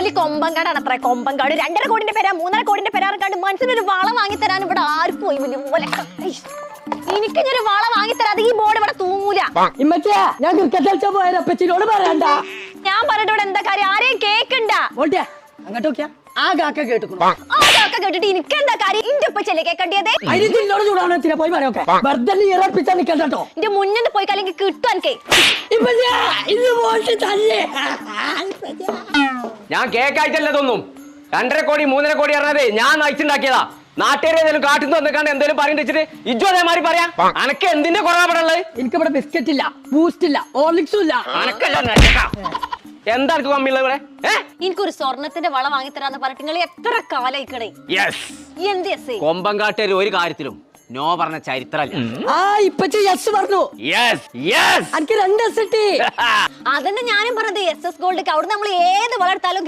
വലിയ കൊമ്പങ്കാടാണ് അത്ര കൊമ്പങ്കാട് രണ്ടര കോടിന്റെ പേരാ മൂന്നര കോടിന്റെ പേരാ കണ്ട് മനസ്സിനൊരു വള വാങ്ങി തരാൻ ഇവിടെ ആര് പോയി വലിയ എനിക്ക് ഒരു വള വാങ്ങി തരാതെ ഈ ബോർഡ് ഇവിടെ തൂങ്ങൂല. ഇമ്മച്ചാ ഞാൻ ക്രിക്കറ്റ് കളിച്ചാ പറയണ്ട. ഞാൻ പറഞ്ഞിട്ട് ഇവിടെ എന്താ കാര്യം? ആരെയും കേക്കണ്ട. അങ്ങോട്ട് നോക്കിയാ. ആ. കാക്ക കേട്ടുക്കണു അതൊക്കെ കേട്ടിട്ട് എനിക്ക് എന്താ കാര്യം? ഇന്റെ ഉപ്പച്ചല്ലേ കേക്കണ്ടിയത്? ചൂടാണ് പോയി പറയൊക്കെ. വെറുതെ നിക്കണ്ട കിട്ടും എനിക്ക് ഞാൻ കേക്കായിട്ടല്ലതൊന്നും രണ്ടര കോടി മൂന്നര കോടി അറിയാതെ ഞാൻ നയിച്ചുണ്ടാക്കിയതാ നാട്ടുകാരെ ഏതെങ്കിലും കാട്ടിന്ന് വന്നിക്കാണ്ട് എന്തെങ്കിലും പറയുന്നത് വെച്ചിട്ട് ഇജു അതേമാതിരി പറയാ. അനക്ക് എന്തിന്റെ കുറവാ ഇവിടെ ഉള്ളത്? എനിക്കിവിടെ ബിസ്ക്കറ്റ് ഇല്ല ബൂസ്റ്റ് ഇല്ല. ഓർലിക്സും ഇല്ല അനക്കല്ല. എന്താ എനിക്ക് മമ്മിയുള്ളത് ഇവിടെ? എനിക്കൊരു സ്വർണത്തിന്റെ വള വാങ്ങി തരാന്ന് പറഞ്ഞിട്ട് നിങ്ങൾ എത്ര കാലായിക്കണേ? യെസ് എന്ത് എസ് കൊമ്പങ്കാട്ടുകാർ ഒരു കാര്യത്തിലും നോ പറഞ്ഞ ചരിത്രമല്ല ആ ഇപ്പച്ചി യെസ് പറഞ്ഞു. യെസ് യെസ് എനിക്ക് രണ്ട് എസ് കിട്ടി. അതന്നെ ഞാനും പറഞ്ഞത് എസ് എസ് ഗോൾഡ് അവിടെ നമ്മൾ ഏത് വളർത്താലും